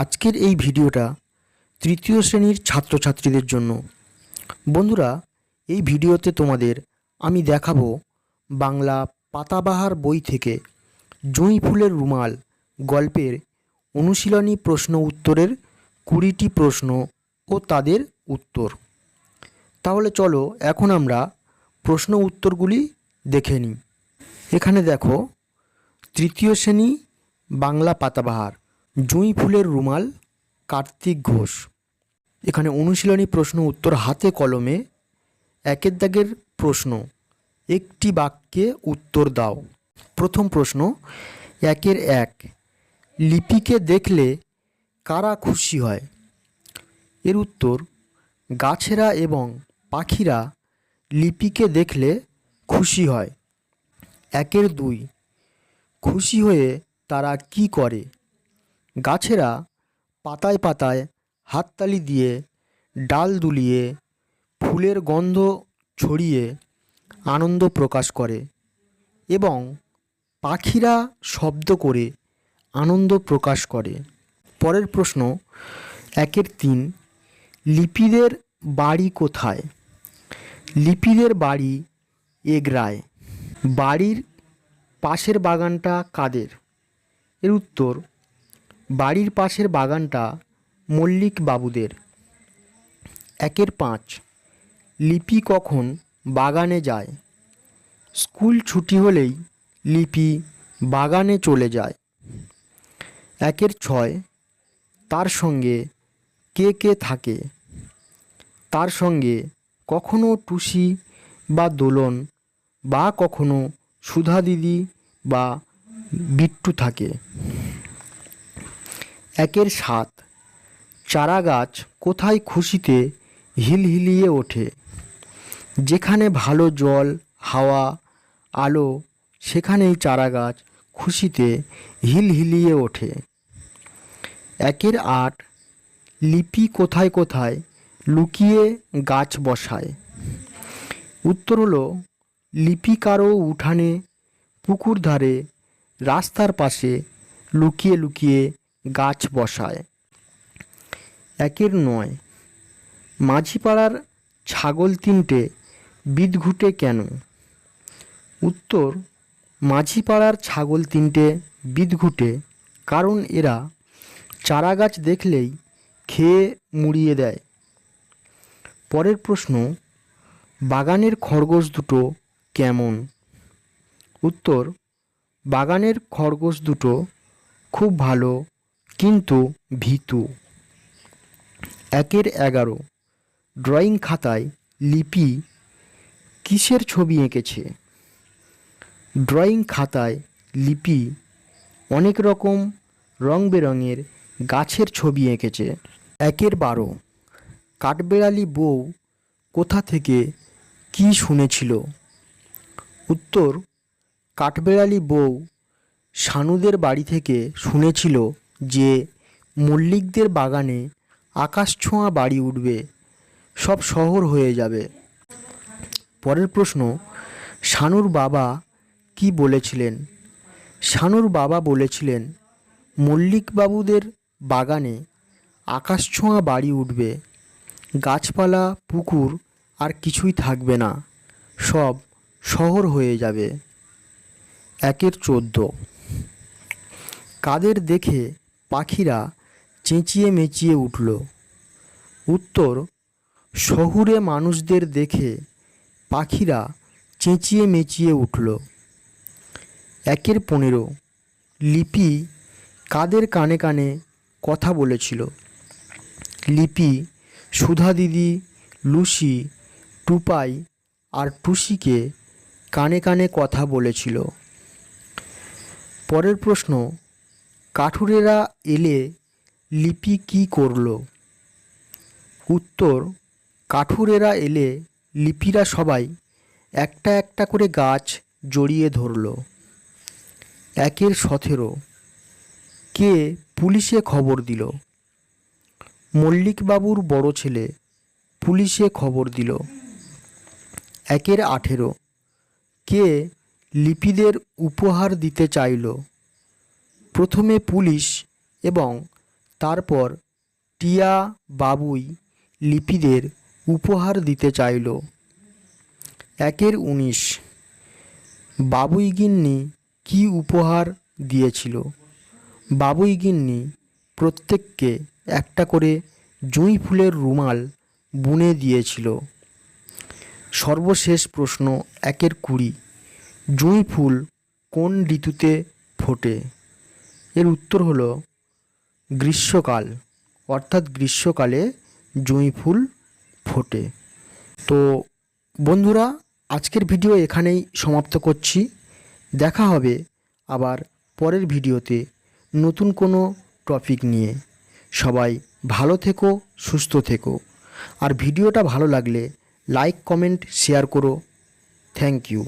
আজকের এই ভিডিওটা তৃতীয় শ্রেণির ছাত্রছাত্রীদের জন্য। বন্ধুরা, এই ভিডিওতে তোমাদের আমি দেখাবো বাংলা পাতাবাহার বই থেকে জুঁই ফুলের রুমাল গল্পের অনুশীলনী প্রশ্ন উত্তরের কুড়িটি প্রশ্ন ও তাদের উত্তর। তাহলে চলো এখন আমরা প্রশ্ন উত্তরগুলি দেখে নিই। এখানে দেখো, তৃতীয় শ্রেণি বাংলা পাতাবাহার। জুঁই ফুলের রুমাল, কার্তিক ঘোষ। এখানে অনুশীলনী প্রশ্ন উত্তর হাতে কলমে, একের দাগের প্রশ্ন, একটি বাক্যে উত্তর দাও। প্রথম প্রশ্ন, একের এক, লিপিকে দেখলে কারা খুশি হয়? এর উত্তর, গাছেরা এবং পাখিরা লিপিকে দেখলে খুশি হয়। একের দুই, খুশি হয়ে তারা কি করে? গাছেরা পাতায় পাতায় হাততালি দিয়ে, ডাল দুলিয়ে, ফুলের গন্ধ ছড়িয়ে আনন্দ প্রকাশ করে এবং পাখিরা শব্দ করে আনন্দ প্রকাশ করে। পরের প্রশ্ন, একের তিন, লিপিদের বাড়ি কোথায়? লিপিদের বাড়ি এগরায়। বাড়ির পাশের বাগানটা কাদের? এর উত্তর বাড়ির পাশের বাগানটা মল্লিক বাবুদের। একের পাঁচ, লিপি কখন বাগানে যায়? স্কুল ছুটি হলেই লিপি বাগানে চলে যায়। একের ছয়, তার সঙ্গে কে কে থাকে? তার সঙ্গে কখনো টুসি বা দোলন বা কখনো সুধা দিদি বা বিট্টু থাকে। একের সাত। চারা গাছ কোথায় খুশিতে হিলহিলিয়ে ওঠে? যেখানে ভালো জল, হাওয়া, আলো, সেখানেই চারা গাছ খুশিতে হিলহিলিয়ে ওঠে। একের আট, লিপি কোথায় কোথায় লুকিয়ে গাছ বসায়? উত্তর হলো লিপি কারও উঠানে, পুকুর ধারে, রাস্তার পাশে লুকিয়ে লুকিয়ে গাছ বসায়। একের নয়, মাঝিপাড়ার ছাগল তিনটে বিদঘুটে কেন? উত্তর, মাঝিপাড়ার ছাগল তিনটে বিদঘুটে কারণ এরা চারা গাছ দেখলেই খেয়ে মুড়িয়ে দেয়। পরের প্রশ্ন, বাগানের খরগোশ দুটো কেমন? উত্তর, বাগানের খরগোশ দুটো খুব ভালো কিন্তু ভীতু। একের এগারো, ড্রয়িং খাতায় লিপি কিসের ছবি এঁকেছে? ড্রয়িং খাতায় লিপি অনেক রকম রং বেরঙের গাছের ছবি এঁকেছে। একের বারো, কাঠবেড়ালি বউ কোথা থেকে কি শুনেছিল? উত্তর, কাঠবেড়ালি বউ সানুদের বাড়ি থেকে শুনেছিল যে মল্লিকদের বাগানে আকাশ ছোঁয়া বাড়ি উঠবে, সব শহর হয়ে যাবে। পরের প্রশ্ন, শানুর বাবা কি বলেছিলেন? শানুর বাবা বলেছিলেন, মল্লিকবাবুদের বাগানে আকাশ ছোঁয়া বাড়ি উঠবে, গাছপালা, পুকুর আর কিছুই থাকবে না, সব শহর হয়ে যাবে। একের চোদ্দ। কাদের দেখে পাখিরা চেঁচিয়ে মেচিয়ে উঠল। উত্তর, শহুরে মানুষদের দেখে পাখিরা চেঁচিয়ে মেচিয়ে উঠল। একের পনেরো, লিপি কাদের কানে কানে কথা বলেছিল? লিপি, সুধা দিদি, লুসি, টুপাই আর টুসিকে কানে কানে কথা বলেছিল। পরের প্রশ্ন কাঠুরেরা এলে লিপি কি করল? উত্তর, কাঠুরেরা এলে লিপিরা সবাই একটা একটা করে গাছ জড়িয়ে ধরল। একের সতেরো। কে পুলিশে খবর দিল? মল্লিকবাবুর বড় ছেলে পুলিশে খবর দিল। একের আঠেরো। কে লিপিদের উপহার দিতে চাইল? প্রথমে পুলিশ এবং তারপর টিয়া বাবুই লিপিদের উপহার দিতে চাইল। একের উনিশ, বাবুই গিন্নি কী উপহার দিয়েছিল? বাবুই গিন্নি প্রত্যেককে একটা করে জুঁই ফুলের রুমাল বুনে দিয়েছিল। সর্বশেষ প্রশ্ন একের কুড়ি, জুঁই ফুল কোন ঋতুতে ফোটে? এর উত্তর হলো গ্রীষ্মকাল, অর্থাৎ গ্রীষ্মকালে জুঁই ফুল ফোটে। তো বন্ধুরা, আজকের ভিডিও এখানেই সমাপ্ত করছি। দেখা হবে আবার পরের ভিডিওতে নতুন কোনো টপিক নিয়ে। সবাই ভালো থেকো, সুস্থ থেকো। আর ভিডিওটা ভালো লাগলে লাইক, কমেন্ট, শেয়ার করো। Thank you.